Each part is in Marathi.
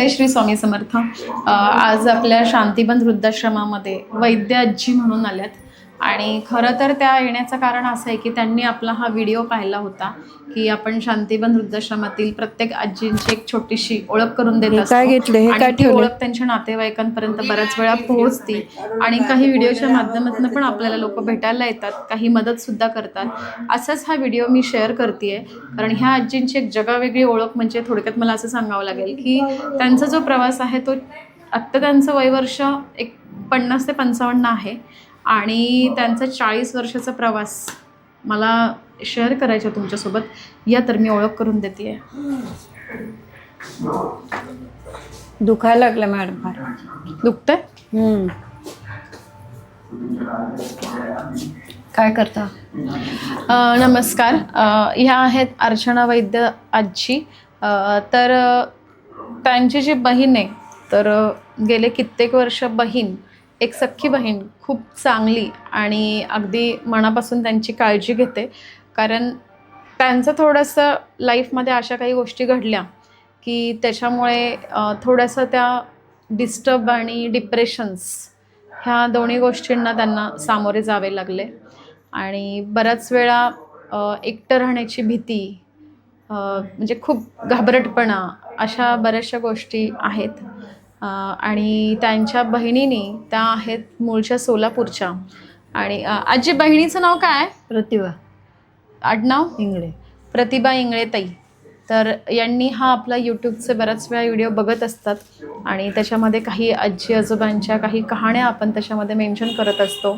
जय श्री स्वामी समर्थ. आज आपल्या शांतीबंध वृद्धाश्रमामध्ये वैद्य आजी म्हणून आल्यात. आणि खरं तर त्या येण्याचं कारण असं आहे की त्यांनी आपला हा व्हिडिओ पाहिला होता की आपण शांतीबंध वृद्धाश्रमातील प्रत्येक आजींची एक छोटीशी ओळख करून देत असतो. आणि ती? ओळख त्यांच्या नातेवाईकांपर्यंत बऱ्याच वेळा पोहोचते. आणि काही व्हिडिओच्या माध्यमातून पण आपल्याला लोक भेटायला येतात काही मदत सुद्धा करतात. असाच हा व्हिडिओ मी शेअर करते कारण ह्या आजींची एक जगावेगळी ओळख म्हणजे थोडक्यात मला असं सांगावं लागेल की त्यांचा जो प्रवास आहे तो आत्ता त्यांचं वयवर्ष एक पन्नास ते पंचावन्न आहे. आणि त्यांचा चाळीस वर्षाचा प्रवास मला शेअर करायचा आहे तुमच्यासोबत. या तर मी ओळख करून देते दुखायला लागलं मॅडम फार. दुखतंय. काय करता? नमस्कार. ह्या आहेत अर्चना वैद्य आजी. तर त्यांची जी बहीण आहे तर गेले कित्येक वर्ष बहीण. एक सख्खी बहीण खूप चांगली आणि अगदी मनापासून त्यांची काळजी घेते. कारण त्यांचं थोडंसं लाईफमध्ये अशा काही गोष्टी घडल्या की त्याच्यामुळे अ, थोडंसं त्या डिस्टर्ब आणि डिप्रेशन्स ह्या दोन्ही गोष्टींना त्यांना सामोरे जावे लागले. आणि बऱ्याच वेळा एकटं राहण्याची भीती म्हणजे खूप घाबरटपणा अशा बऱ्याचशा गोष्टी आहेत. आणि त्यांच्या बहिणीनी त्या आहेत मूळच्या सोलापूरच्या. आणि आजी बहिणीचं नाव काय? आहे प्रतिभा. आडनाव? इंगळे. प्रतिभा इंगळे ताई तर यांनी हा आपला यूट्यूबचे बऱ्याच वेळा व्हिडिओ बघत असतात. आणि त्याच्यामध्ये काही आजी आजोबांच्या काही कहाण्या आपण त्याच्यामध्ये मेन्शन करत असतो.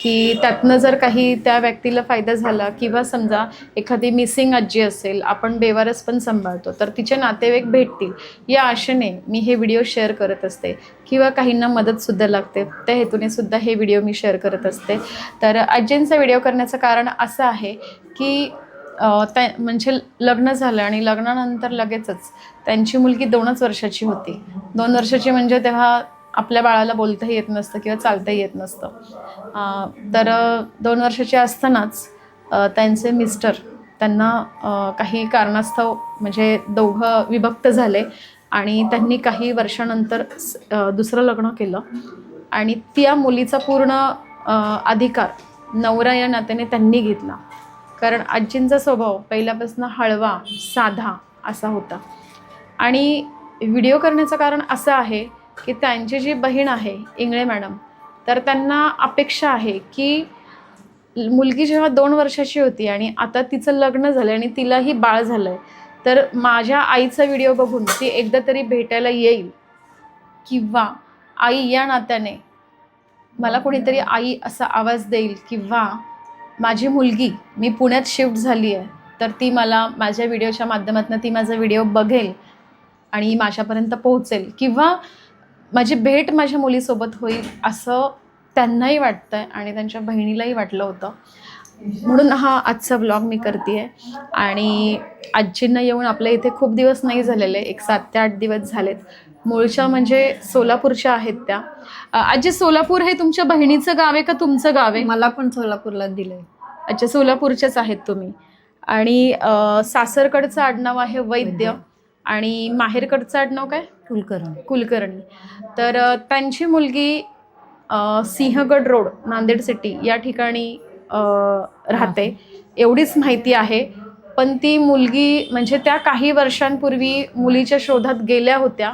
की त्यातनं जर काही त्या व्यक्तीला फायदा झाला किंवा समजा एखादी मिसिंग आजी असेल आपण बेवारस पण सांभाळतो तर तिचे नातेवाईक भेटतील या आशेने मी हे व्हिडिओ शेअर करत असते. किंवा काहींना मदतसुद्धा लागते त्या हेतूने सुद्धा हे व्हिडिओ मी शेअर करत असते. तर आजींचा व्हिडिओ करण्याचं कारण असं आहे की त्या म्हणजे लग्न झालं आणि लग्नानंतर लगेचच त्यांची मुलगी दोनच वर्षाची होती. दोन वर्षाची म्हणजे तेव्हा आपल्या बाळाला बोलताही येत नसतं किंवा चालताही येत नसतं. तर दोन वर्षाचे असतानाच त्यांचे मिस्टर त्यांना काही कारणास्तव म्हणजे दोघं विभक्त झाले आणि त्यांनी काही वर्षानंतर स- दुसरं लग्न केलं आणि त्या मुलीचा पूर्ण अधिकार नवरा या नात्याने त्यांनी घेतला. कारण आजींचा स्वभाव पहिल्यापासून हळवा साधा असा होता. आणि व्हिडिओ करण्याचं कारण असं आहे की त्यांची जी बहीण आहे इंगळे मॅडम तर त्यांना अपेक्षा आहे की मुलगी जेव्हा दोन वर्षाची होती आणि आता तिचं लग्न झालं आणि तिलाही बाळ झालं आहे तर माझ्या आईचा व्हिडिओ बघून ती एकदा तरी भेटायला येईल किंवा आई या नात्याने मला कोणीतरी आई असा आवाज देईल किंवा माझी मुलगी मी पुण्यात शिफ्ट झाली आहे तर ती मला माझ्या व्हिडिओच्या माध्यमातून ती माझा व्हिडिओ बघेल आणि माझ्यापर्यंत पोहोचेल किंवा माझी भेट माझ्या मुलीसोबत होईल असं त्यांनाही वाटतं आहे आणि त्यांच्या बहिणीलाही वाटलं होतं. म्हणून हा आजचा ब्लॉग मी करते आहे आणि आजींना येऊन आपल्या इथे खूप दिवस नाही झालेले एक सात ते आठ दिवस झालेत. मूळच्या म्हणजे सोलापूरच्या आहेत त्या. आजी सोलापूर हे तुमच्या बहिणीचं गाव आहे का तुमचं गाव आहे? मला पण सोलापूरला दिलंय. अच्छा सोलापूरच्याच आहेत तुम्ही. आणि सासरकडचं आडनाव आहे वैद्य. आणि माहेरकडचं आडनाव काय? कुलकर्णी. कुलकर्णी. तर त्यांची मुलगी सिंहगड रोड नांदेड सिटी या ठिकाणी राहते. एवढीच माहिती आहे. पण ती मुलगी म्हणजे त्या काही वर्षांपूर्वी मुलीच्या शोधात गेल्या होत्या.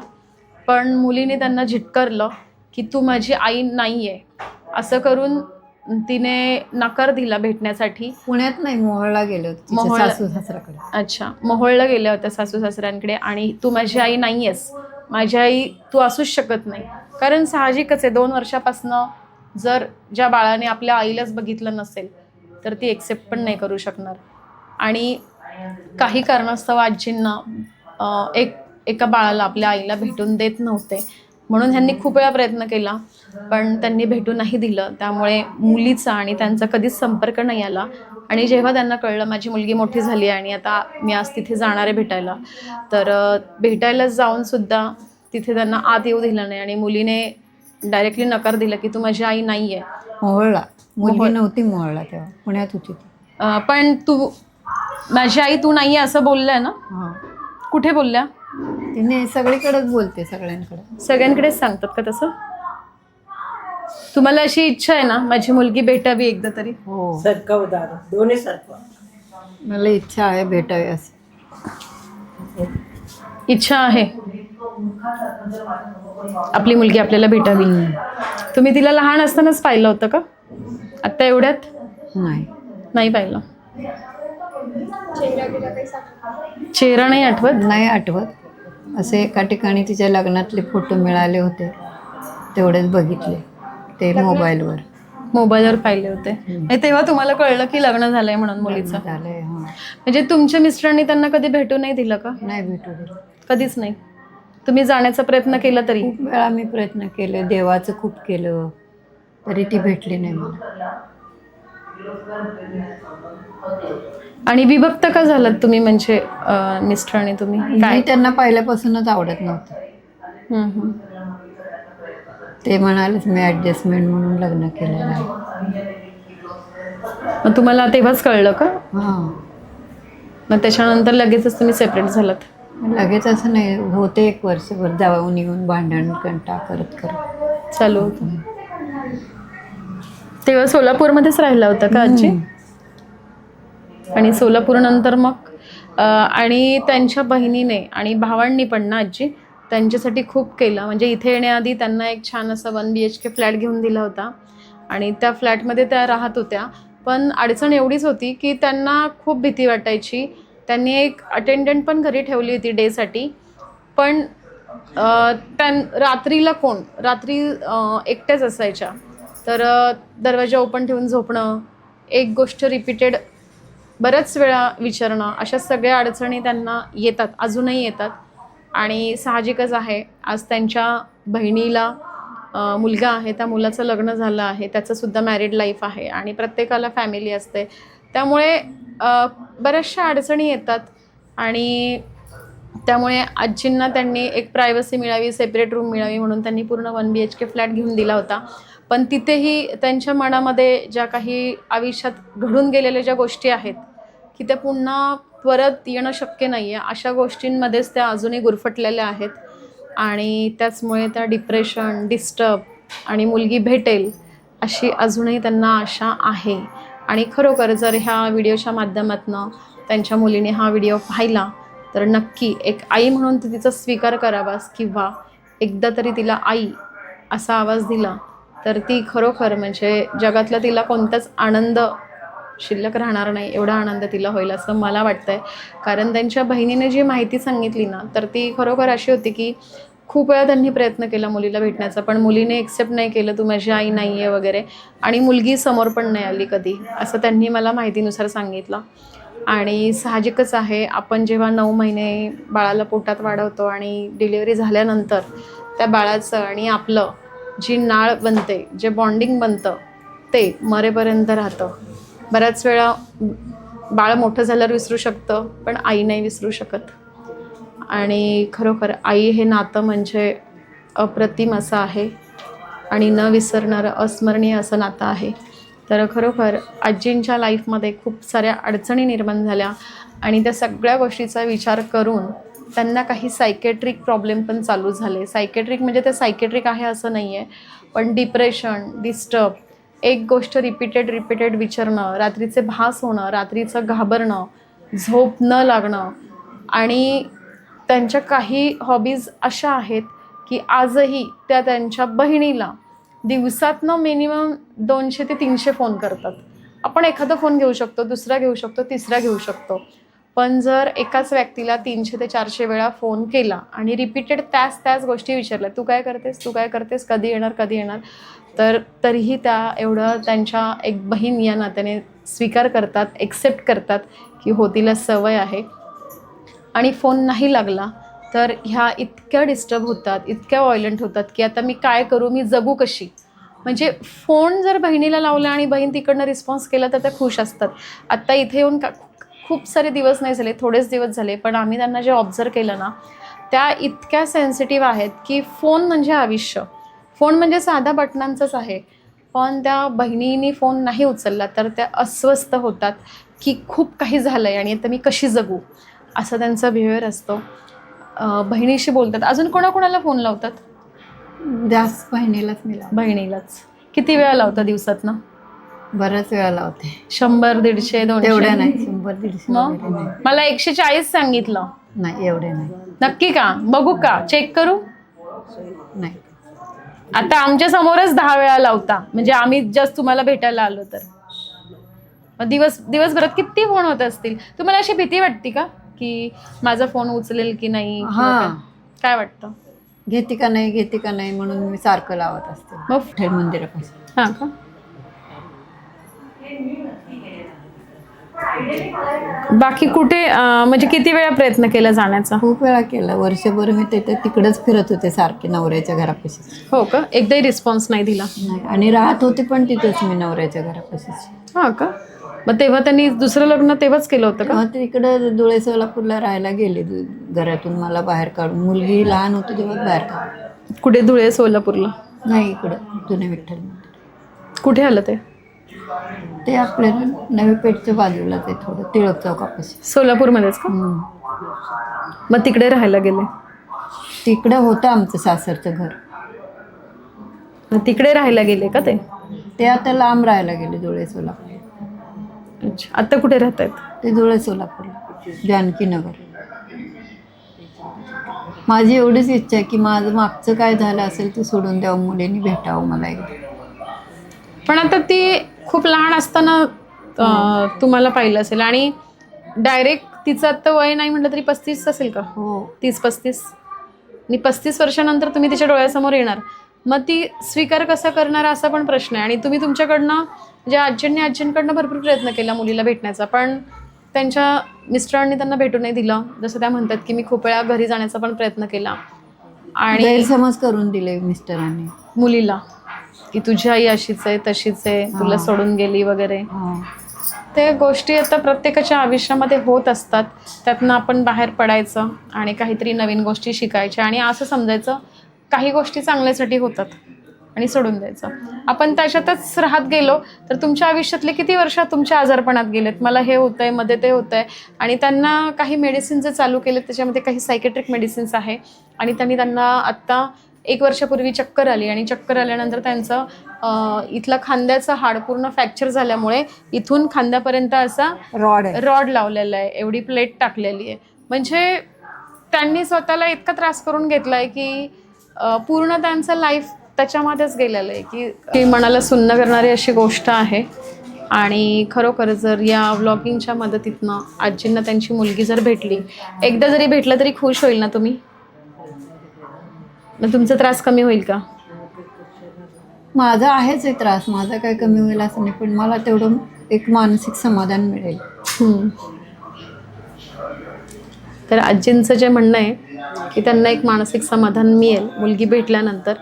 पण मुलीने त्यांना झिटकारलं की तू माझी आई नाही आहे असं करून तिने नकार दिला भेटण्यासाठी. पुण्यात नाही मोहळला गेले होते. सासू सासऱ्याकडे. अच्छा मोहोळला गेल्या होत्या सासू सासऱ्यांकडे आणि तू माझी आई नाही आहेस माझी आई तू असूच शकत नाही. कारण साहजिकच आहे दोन वर्षापासनं जर ज्या बाळाने आपल्या आईलाच बघितलं नसेल तर ती एक्सेप्ट पण नाही करू शकणार. आणि काही कारणास्तव आजींना अं, एक एका बाळाला आपल्या आईला भेटून देत नव्हते. म्हणून ह्यांनी खूप वेळा प्रयत्न केला पण त्यांनी भेटू नाही दिलं. त्यामुळे मुलीचा आणि त्यांचा कधीच संपर्क नाही आला. आणि जेव्हा त्यांना कळलं माझी मुलगी मोठी झाली आहे आणि आता मी आज तिथे जाणार आहे भेटायला तर भेटायला जाऊन सुद्धा तिथे त्यांना आत येऊ दिलं नाही आणि मुलीने डायरेक्टली नकार दिला की तू माझी आई नाही आहे मोहळला. मुलगी. नव्हती मोहळला तेव्हा. पुण्यात होती पण तू माझी आई तू नाही आहे असं बोललंय ना? कुठे बोलल्या? तिने सगळीकडेच बोलते सगळ्यांकडे. सगळ्यांकडेच सांगतात का तसं? तुम्हाला अशी इच्छा आहे ना माझी मुलगी भेटावी एकदा तरी? हो. सरकव दार दोन्ही सरकव मला इच्छा आहे भेटावी असं इच्छा आहे. आपली मुलगी आपल्याला भेटावी. तुम्ही तिला लहान असतानाच पाहिलं होतं का? आत्ता एवढ्यात? नाही. नाही पाहिलं. चेहरा नाही आठवत? नाही आठवत. असे एका ठिकाणी तिच्या लग्नातले फोटो मिळाले होते. तेवढेच बघितले. ते मोबाईलवर. मोबाईलवर पाहिले होते. आणि तेव्हा तुम्हाला कळलं की लग्न झालंय म्हणून मुलीचं? झालंय हा. म्हणजे तुमच्या मिस्टरांनी त्यांना कधी भेटू नाही दिलं का? नाही भेटू दिलं. कधीच नाही. तुम्ही जाण्याचा प्रयत्न केला तरी? खूप वेळा मी प्रयत्न केले. देवाचं खूप केलं. तरी ती भेटली नाही मला. आणि विभक्त का झालात तुम्ही? म्हणजे मिस्टर आणि तुम्ही? काय? मी त्यांना पहिल्यापासूनच आवडत नव्हतं. ते म्हणालेच मी ॲडजस्टमेंट म्हणून लग्न केलेलं आहे मग तुम्हाला तेव्हाच कळलं का? हां. मग त्याच्यानंतर लगेचच तुम्ही सेपरेट झालात? लगेच असं नाही होते एक वर्षभर जाऊन येऊन भांडण कंटा करत करत. चालू होतं. तेव्हा सोलापूरमध्येच राहिला होता का आजी? आणि सोलापूर नंतर मग अं, आणि त्यांच्या बहिणीने आणि भावांनी पण ना आजी त्यांच्यासाठी खूप केलं. म्हणजे इथे येण्याआधी त्यांना एक छान असा one B H K flat घेऊन दिला होता. आणि त्या फ्लॅटमध्ये त्या राहत होत्या. पण अडचण एवढीच होती की त्यांना खूप भीती वाटायची. त्यांनी एक अटेंडंट पण घरी ठेवली होती डेसाठी पण त्यां रात्रीला कोण? रात्री एकट्याच असायच्या. तर दरवाजा ओपन ठेवून झोपणं एक गोष्ट रिपीटेड बऱ्याच वेळा विचारणं अशा सगळ्या अडचणी त्यांना येतात अजूनही येतात. आणि साहजिकच आहे. आज त्यांच्या बहिणीला मुलगा आहे त्या मुलाचं लग्न झालं आहे त्याचंसुद्धा मॅरिड लाईफ आहे आणि प्रत्येकाला फॅमिली असते. त्यामुळे बऱ्याचशा अडचणी येतात आणि त्यामुळे आजींना त्यांनी एक प्रायव्हसी मिळावी सेपरेट रूम मिळावी म्हणून त्यांनी पूर्ण one B H K flat घेऊन दिला होता. पण तिथेही त्यांच्या मनामध्ये ज्या काही आयुष्यात घडून गेलेल्या ज्या गोष्टी आहेत की त्या पुन्हा परत येणं शक्य नाही आहे अशा गोष्टींमध्येच त्या अजूनही गुरफटलेल्या आहेत आणि त्याचमुळे त्या डिप्रेशन डिस्टर्ब आणि मुलगी भेटेल अशी अजूनही त्यांना आशा आहे. आणि खरोखर जर ह्या व्हिडिओच्या माध्यमातून त्यांच्या मुलीने हा व्हिडिओ पाहिला तर नक्की एक आई म्हणून तू तिचा स्वीकार करावास किंवा एकदा तरी तिला आई असा आवाज दिला तर ती खरोखर म्हणजे जगातला तिला कोणताच आनंद शिल्लक राहणार नाही एवढा आनंद तिला होईल असं मला वाटतंय. कारण त्यांच्या बहिणीने जी माहिती सांगितली ना तर ती खरोखर अशी होती की खूप वेळा त्यांनी प्रयत्न केला मुलीला भेटण्याचा पण मुलीने एक्सेप्ट नाही केलं तू माझी आई नाही आहे वगैरे. आणि मुलगी समोर पण नाही आली कधी असं त्यांनी मला माहितीनुसार सांगितलं. आणि साहजिकच आहे आपण जेव्हा नऊ महिने बाळाला पोटात वाढवतो आणि डिलिव्हरी झाल्यानंतर त्या बाळाचं आणि आपलं जी नाळ बनते जे बॉन्डिंग बनतं ते मरेपर्यंत राहतं. बऱ्याच वेळा बाळ मोठं झाल्यावर विसरू शकतं पण आई नाही विसरू शकत. आणि खरोखर आई हे नातं म्हणजे अप्रतिम असं आहे आणि न विसरणारं अस्मरणीय असं नातं आहे. तर खरोखर आजींच्या लाईफमध्ये खूप साऱ्या अडचणी निर्माण झाल्या आणि त्या सगळ्या गोष्टीचा विचार करून त्यांना काही सायकेट्रिक प्रॉब्लेम पण चालू झाले. सायकेट्रिक म्हणजे ते सायकेट्रिक आहे असं नाही आहे पण डिप्रेशन डिस्टर्ब एक गोष्ट रिपीटेड रिपीटेड विचारणं रात्रीचे भास होणं रात्रीचं घाबरणं झोप न लागणं आणि त्यांच्या काही हॉबीज अशा आहेत की आजही त्या त्यांच्या बहिणीला दिवसातनं मिनिमम दोनशे ते तीनशे फोन करतात. आपण एखादा फोन घेऊ शकतो दुसरा घेऊ शकतो तिसरा घेऊ शकतो. पण जर एकाच व्यक्तीला तीनशे ते चारशे वेळा फोन केला आणि रिपीटेड त्याच त्याच गोष्टी विचारल्या तू काय करतेस? तू काय करतेस? कधी येणार? कधी येणार? तर तरीही त्या एवढं त्यांच्या एक बहीण या नात्याने स्वीकार करतात एक्सेप्ट करतात की हो तिला सवय आहे. आणि फोन नाही लागला तर ह्या इतक्या डिस्टर्ब होतात इतक्या व्हायलंट होतात की आता मी काय करू? मी जगू कशी? म्हणजे फोन जर बहिणीला लावला आणि बहीण तिकडनं रिस्पॉन्स केला तर त्या खुश असतात. आत्ता इथे येऊन का खूप सारे दिवस नाही झाले थोडेच दिवस झाले पण आम्ही त्यांना जे ऑब्झर्व केलं ना त्या इतक्या सेन्सिटिव्ह आहेत की फोन म्हणजे आयुष्य. फोन म्हणजे साधा बटनांचंच आहे. पण त्या बहिणीने फोन नाही उचलला तर त्या अस्वस्थ होतात की खूप काही झालं आहे आणि आता मी कशी जगू? असं त्यांचा बिहेवियर असतो. बहिणीशी बोलतात. अजून कोणाकोणाला फोन लावतात? जास्त बहिणीलाच मी बहिणीलाच. किती वेळा लावता दिवसात ना बऱ्याच वेळा लावते. शंभर दीडशे दोनशे. तेवढ्या नाही शंभर दीडशे मग? वगैरे नाही. मला एकशे चाळीस सांगितलं. नाही एवढे नाही. नक्की का? बघू का? चेक करू? नाही. आता आमच्या समोरच दहा वेळा लावता. म्हणजे आम्ही जस्ट तुम्हाला भेटायला आलो तर. मग दिवस दिवसभरात किती फोन होत असतील? तुम्हाला अशी भीती वाटते का? की माझा फोन उचलेल की नाही? किंवा हा. काय? काय वाटतं? घेते का नाही घेते का नाही म्हणून मी सारखं लावत असते. मग? विठ्ठल मंदिरापासून. हा का? बाकी कुठे अं, म्हणजे किती वेळा प्रयत्न केला जाण्याचा? खूप वेळा केला. वर्षभर मी तिथे तिकडेच फिरत होते सारखे नवऱ्याच्या घरापाशी. हो का? एकदाही रिस्पॉन्स नाही दिला? नाही. आणि राहत होते पण तिथेच मी नवऱ्याच्या घरापाशीच. हा का? मग तेव्हा त्यांनी दुसरं लग्न तेव्हाच केलं होतं का? ते इकडं धुळे सोलापूरला राहायला गेले. दु- घरातून मला बाहेर काढून. मुलगी लहान होती तेव्हा बाहेर काढून. कुठे? धुळे सोलापूरला? नाही इकडं. जुने विठ्ठल मंदिर. कुठे आलं ते? ते आपल्या नवी पेठच्या बाजूला ते थोडं टिळक चौकापाशी सोलापूरमध्येच का? हम्म. मग तिकडे राहायला गेले? तिकडं होतं आमचं सासरचं घर. मग तिकडे राहायला गेले का ते? ते आता लांब राहायला गेले धुळे सोलापूर. अच्छा. आता कुठे राहत आहेत ते धुळे सोलापूरला जानकीनगर माझी एवढीच इच्छा आहे की माझं मागचं काय झालं असेल ते सोडून द्यावं मुलींनी भेटावं मला एकदा. पण आता ती खूप लहान असताना अं, तुम्हाला पाहिलं असेल. आणि डायरेक्ट तिचं आता वय नाही म्हटलं तरी पस्तीस असेल का? हो. तीस पस्तीस. आणि पस्तीस वर्षानंतर तुम्ही तिच्या डोळ्यासमोर येणार. मग ती स्वीकार कसा करणार असा पण प्रश्न आहे. आणि तुम्ही तुमच्याकडनं म्हणजे आजींनी आजींकडनं भरपूर प्रयत्न केला मुलीला भेटण्याचा. पण त्यांच्या मिस्टरांनी त्यांना भेटू नाही दिलं. जसं त्या म्हणतात की मी खूप वेळा घरी जाण्याचा पण प्रयत्न केला. आणि गैरसमज करून दिले मिस्टरांनी. मुलीला. की तुझी आई अशीच आहे तशीच आहे तुला. सोडून गेली वगैरे. ते गोष्टी आता प्रत्येकाच्या आयुष्यामध्ये होत असतात. त्यातनं आपण बाहेर पडायचं आणि काहीतरी नवीन गोष्टी शिकायच्या आणि असं समजायचं काही गोष्टी चांगल्यासाठी होतात आणि सोडून द्यायचं. आपण त्याच्यातच राहत गेलो तर तुमच्या आयुष्यातले किती वर्ष तुमच्या आजारपणात गेलेत? मला हे होतंयमध्ये ते होतंय. आणि त्यांना काही मेडिसिन जे चालू केलेत त्याच्यामध्ये काही सायकेट्रिक मेडिसिन्स आहे आणि त्यांनी त्यांना आत्ता एक वर्षापूर्वी चक्कर आली आणि चक्कर आल्यानंतर त्यांचं इथलं खांद्याचं हाड पूर्ण फ्रॅक्चर झाल्यामुळे इथून खांद्यापर्यंत असा रॉड रॉड लावलेला आहे एवढी प्लेट टाकलेली आहे. म्हणजे त्यांनी स्वतःला इतका त्रास करून घेतला आहे की पूर्ण त्यांचं लाईफ त्याच्यामध्येच गेलेलं आहे की की मनाला सुन्न करणारी अशी गोष्ट आहे. आणि खरोखर जर या व्लॉगिंगच्या मदतीतनं आजींना त्यांची मुलगी जर भेटली एकदा जरी भेटलं तरी खुश होईल ना तुम्ही? मग तुमचा त्रास कमी होईल का? माझा आहेच आहे त्रास. माझा काय कमी होईल असं नाही पण मला तेवढं एक मानसिक समाधान मिळेल. हम्म. तर आजींचं जे म्हणणं आहे की त्यांना एक मानसिक समाधान मिळेल मुलगी भेटल्यानंतर.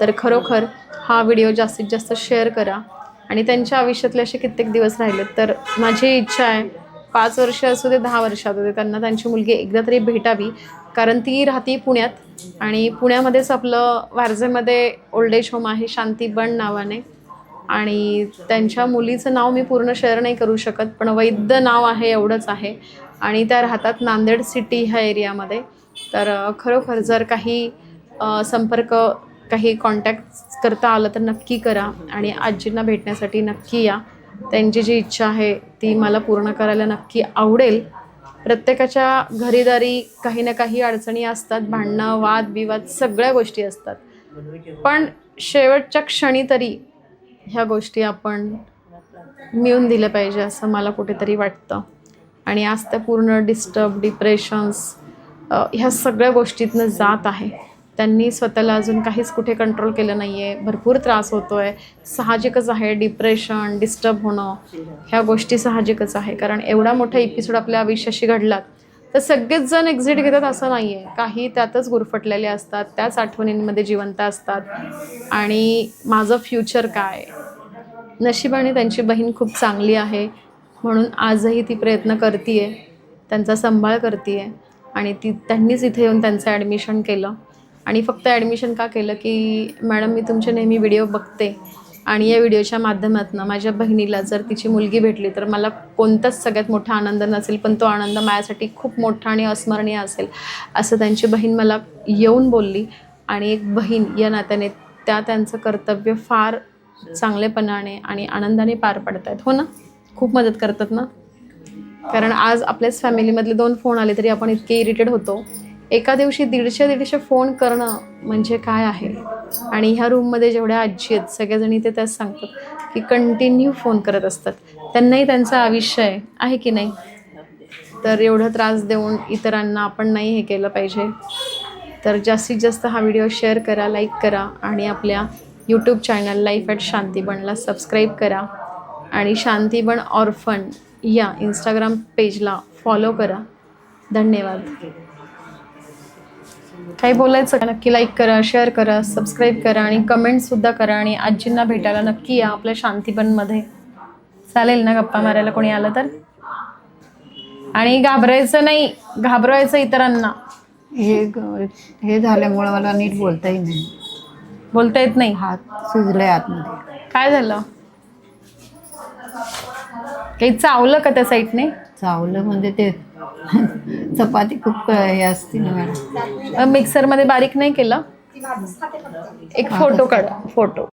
तर खरोखर हा व्हिडिओ जास्तीत जास्त शेअर करा. आणि त्यांच्या आयुष्यातले असे कित्येक दिवस राहिलेत. तर माझी इच्छा आहे पाच वर्ष असू दे दहा वर्ष असू दे त्यांना त्यांची मुलगी एकदा तरी भेटावी. कारण ती राहती पुण्यात. आणि पुण्यामध्येच आपलं वारजेमध्ये ओल्ड एज होम आहे शांतीबन नावाने. आणि त्यांच्या मुलीचं नाव मी पूर्ण शेअर नाही करू शकत पण वैद्य नाव आहे एवढंच आहे. आणि त्या राहतात नांदेड सिटी ह्या एरियामध्ये तर खरोखर जर काही संपर्क काही कॉन्टॅक्ट करता आलं तर नक्की करा. आणि आजींना भेटण्यासाठी नक्की या. त्यांची जी इच्छा आहे ती मला पूर्ण करायला नक्की आवडेल. प्रत्येकाच्या घरीदारी काही ना काही अडचणी असतात भांडणं वाद विवाद सगळ्या गोष्टी असतात. पण शेवटच्या क्षणी तरी ह्या गोष्टी आपण मिळून दिल्या पाहिजे असं मला कुठेतरी वाटतं. आणि आज त्या पूर्ण डिस्टर्ब डिप्रेशन्स ह्या सगळ्या गोष्टीतनं जात आहे. त्यांनी स्वतःला अजून काहीच कुठे कंट्रोल केलं नाही आहे भरपूर त्रास होतो आहे साहजिकच आहे डिप्रेशन डिस्टर्ब होणं. ह्या गोष्टी साहजिकच आहे. कारण एवढा मोठा एपिसोड आपल्या आयुष्याशी घडलात तर सगळेच जण एक्झिट घेतात असं नाही आहे काही त्यातच गुरफटलेले असतात त्याच आठवणींमध्ये जिवंत असतात. आणि माझं फ्युचर काय? नशिबाने त्यांची बहीण खूप चांगली आहे. म्हणून आजही ती प्रयत्न करते आहे त्यांचा सांभाळ करते आहे आणि ती त्यांनीच इथे येऊन त्यांचं ॲडमिशन केलं. आणि फक्त ॲडमिशन का केलं की मॅडम मी तुमचे नेहमी व्हिडिओ बघते आणि या व्हिडिओच्या माध्यमातून माझ्या बहिणीला जर तिची मुलगी भेटली तर मला कोणताच सगळ्यात मोठा आनंद नसेल पण तो आनंद माझ्यासाठी खूप मोठा आणि अस्मरणीय असेल असं त्यांची बहीण मला येऊन बोलली. आणि एक बहीण या नात्याने त्या त्यांचं कर्तव्य फार चांगलेपणाने आणि आनंदाने पार पडत आहेत हो ना? खूप मदत करतात ना? कारण आज आपल्याच फॅमिलीमधले दोन फोन आले तरी आपण इतके इरिटेड होतो. एका दिवशी दीडशे दीडशे फोन करणं म्हणजे काय आहे? आणि ह्या रूममध्ये जेवढ्या आजी आहेत सगळ्याजणी ते त्याच सांगतात की कंटिन्यू फोन करत असतात. त्यांनाही त्यांचं आयुष्य आहे आहे की नाही? तर एवढा त्रास देऊन इतरांना आपण नाही हे केलं पाहिजे. तर जास्तीत जास्त हा व्हिडिओ शेअर करा लाईक करा आणि आपल्या यूट्यूब चॅनल लाईफ ॲट शांतीबणला सबस्क्राईब करा. आणि शांतीबण ऑर्फन या इंस्टाग्राम पेजला फॉलो करा. धन्यवाद. काही बोलायचं का? नक्की लाईक करा शेअर करा सबस्क्राईब करा आणि कमेंटसुद्धा करा आणि आजींना भेटायला नक्की या आपल्या शांतीबनमध्ये. चालेल ना गप्पा मारायला कोणी आलं तर? आणि घाबरायचं नाही घाबरवायचं इतरांना. हे हे झाल्यामुळं मला नीट बोलताही नाही. बोलता येत नाही? हात सुजले आतमध्ये. काय झालं? काही चावलं का त्या साईडने चावलं म्हणजे ते चपाती खूप हे असते ना मॅडम. मिक्सरमध्ये बारीक नाही केलं. एक फोटो काढा फोटो.